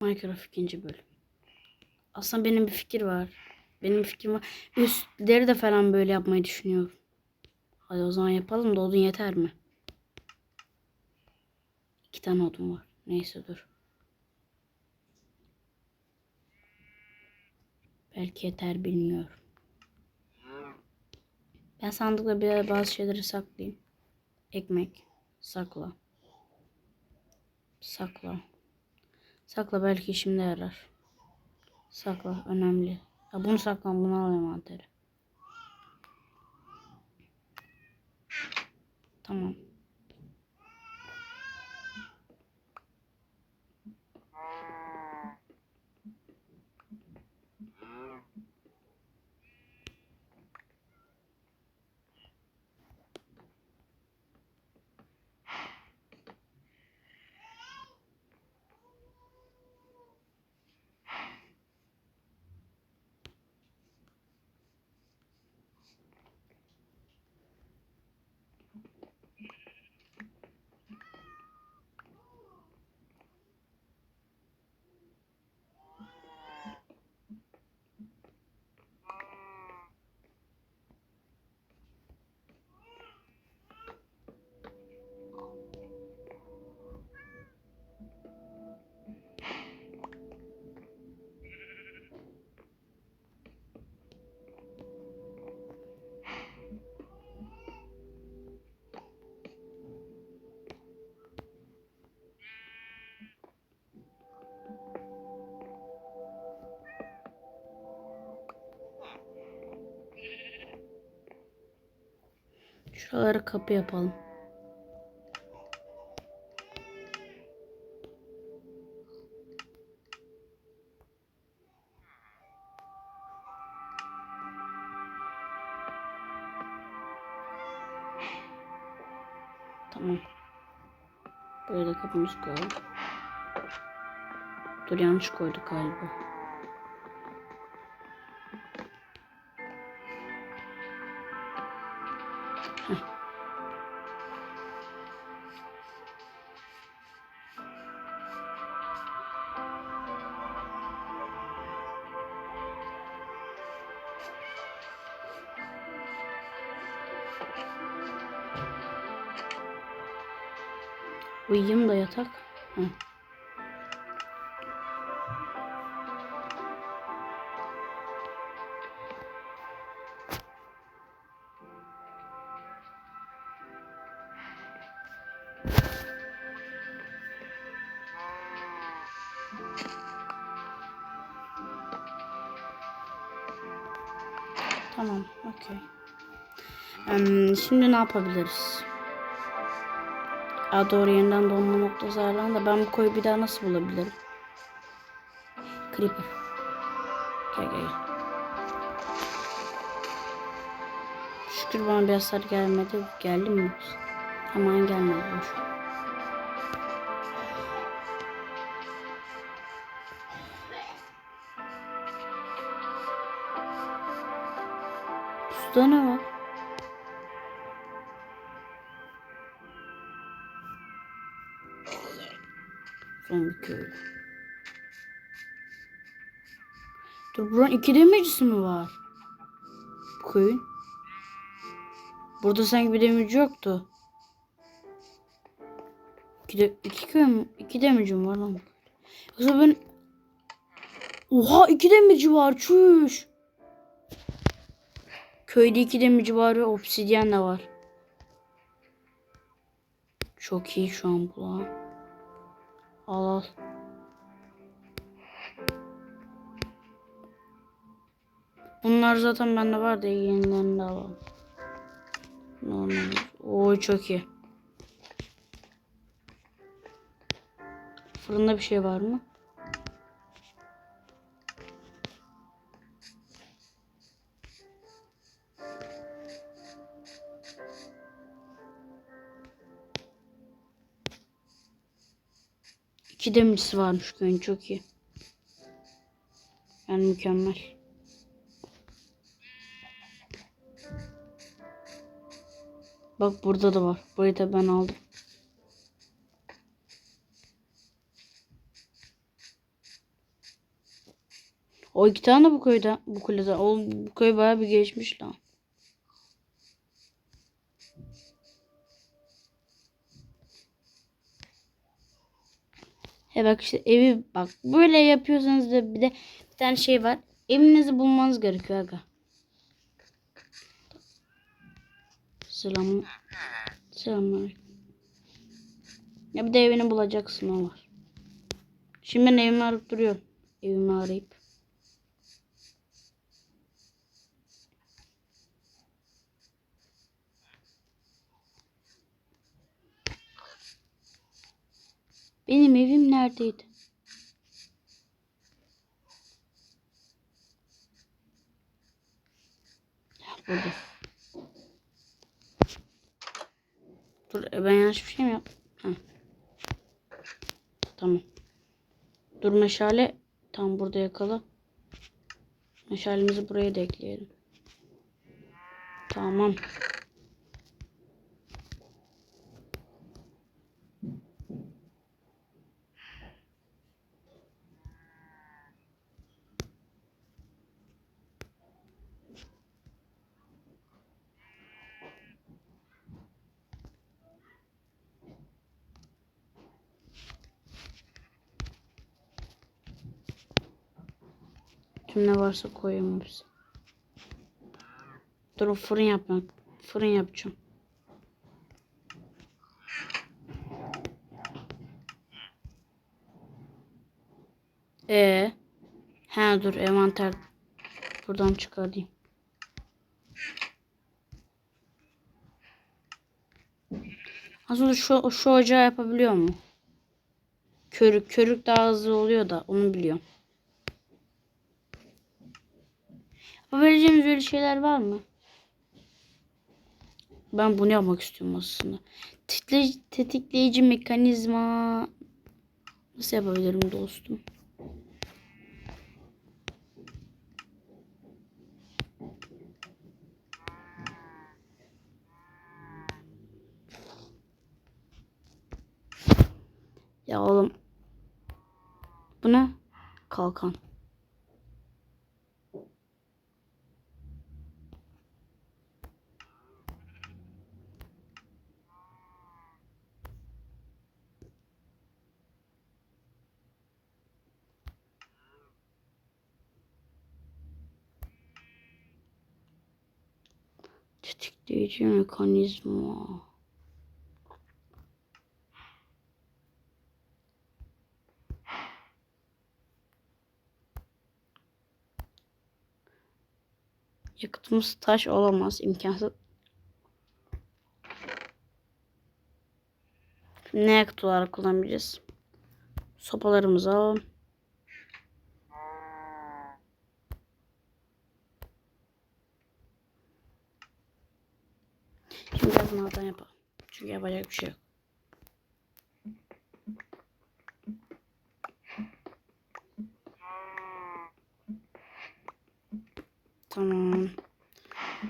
Minecraft ikinci bölüm. Aslında benim bir fikir var. Benim bir fikrim var. Üstleri de falan böyle yapmayı düşünüyorum. Hadi o zaman yapalım da odun yeter mi? İki tane odun var. Neyse dur. Belki yeter bilmiyorum. Ben sandıkta bir bazı şeyleri saklayayım. Ekmek. Sakla. Sakla. Sakla belki işimde yarar. Sakla önemli. Ya bunu saklan bunu al envantere. Tamam. Şuraları kapı yapalım. Tamam. Buraya da kapımızı koyalım. Dur yanlış koyduk galiba. Uyuyayım da yatak. Hı. Tamam, okey. Şimdi ne yapabiliriz? Aa, doğru yeniden donma noktası ayarlandı ben bu koyu bir daha nasıl bulabilirim? Creeper. Gel gel. Şükür bana bir hasar gelmedi. Geldi mi? Aman gelmedi. Boş. Suda ne? Zombi köylü. Dur buranın iki demircisi mi var? Bu köyün. Burada sanki bir demirci yoktu. İki, de, iki köy mü? İki demirci mi var lan? Yoksa ben... Oha iki demirci var çüş. Köyde iki demirci var ve obsidyen de var. Çok iyi şu an bu lan. Al al. Bunlar zaten bende var da yenilerini de alalım. Normal. Oo çok iyi. Fırında bir şey var mı? İki demircisi varmış köyün çok iyi. Yani mükemmel. Bak burada da var. Burayı da ben aldım. O iki tane bu köyde. Bu kulede. O, bu köy bayağı bir geçmiş lan. He bak işte evi bak böyle yapıyorsanız da bir de bir tane şey var. Evinizi bulmanız gerekiyor aga. Selam. Selamünaleyküm. Ya bir de evini bulacaksın o var. Şimdi ben evimi arayıp duruyorum. Evimi arayıp. Benim evim neredeydi? Burada. Dur e, ben yanlış bir şey mi yaptım? Tamam. Dur meşale tam burada yakala. Meşalemizi buraya da ekleyelim. Tamam. Ne varsa koyayım hepsi. Dur fırın yapmak. Fırın yapacağım. Ee, he dur envanter buradan çıkarayım. Aslında şu, şu ocağı yapabiliyor mu? Körük, körük daha hızlı oluyor da onu biliyorum. Yapabileceğimiz öyle şeyler var mı? Ben bunu yapmak istiyorum aslında. Tetikleyici, tetikleyici mekanizma nasıl yapabilirim dostum? Ya oğlum. Bu ne? Kalkan. Tetikleyici mekanizma. Yakıtımız taş olamaz. imkansız. Ne yakıt olarak kullanabiliriz? Sopalarımızı alalım. Maden yapalım. Çünkü yapacak bir şey yok. Tamam.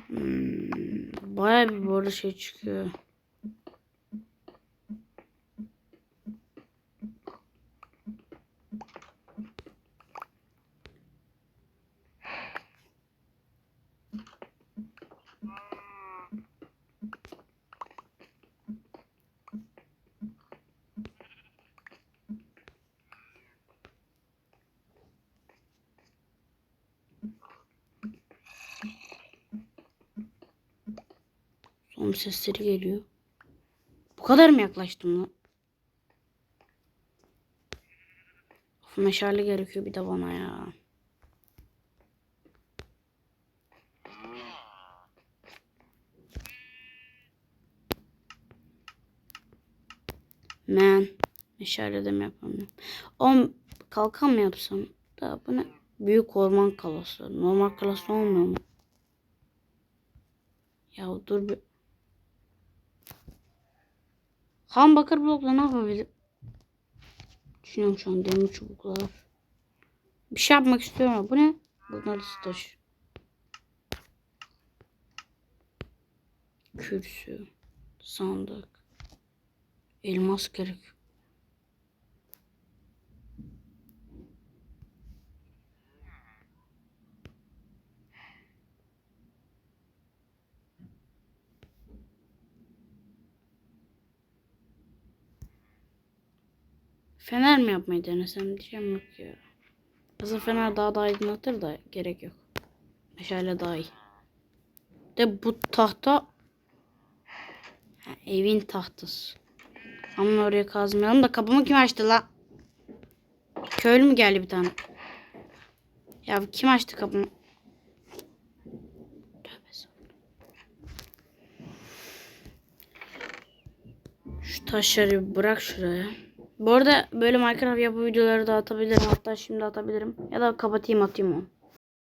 Hmm, bayağı bir bu arada şey çıkıyor. Son sesleri geliyor. Bu kadar mı yaklaştım lan? Of, meşale gerekiyor bir de bana ya. Men. Meşale de mi yapamıyorum? O kalkan mı yapsam? Da bu ne? Büyük orman kalası. Normal kalası olmuyor mu? Ya dur bir. Ham bakır blokla ne yapabilirim? Düşünüyorum şu an demir çubuklar. Bir şey yapmak istiyorum ama bu ne? Bunlar taş. Kürsü. Sandık. Elmas gerek. Fener mi yapmayı denesem diyeceğim yok ya. Aslında fener daha da aydınlatır da gerek yok. Meşale daha iyi. De bu tahta Ha, evin tahtası. Ama oraya kazmayalım da kapımı kim açtı la? Köylü mü geldi bir tane? Ya kim açtı kapımı? Şu taşları bırak şuraya. Bu arada böyle Minecraft yapı videoları da atabilirim. Hatta şimdi atabilirim. Ya da kapatayım atayım onu.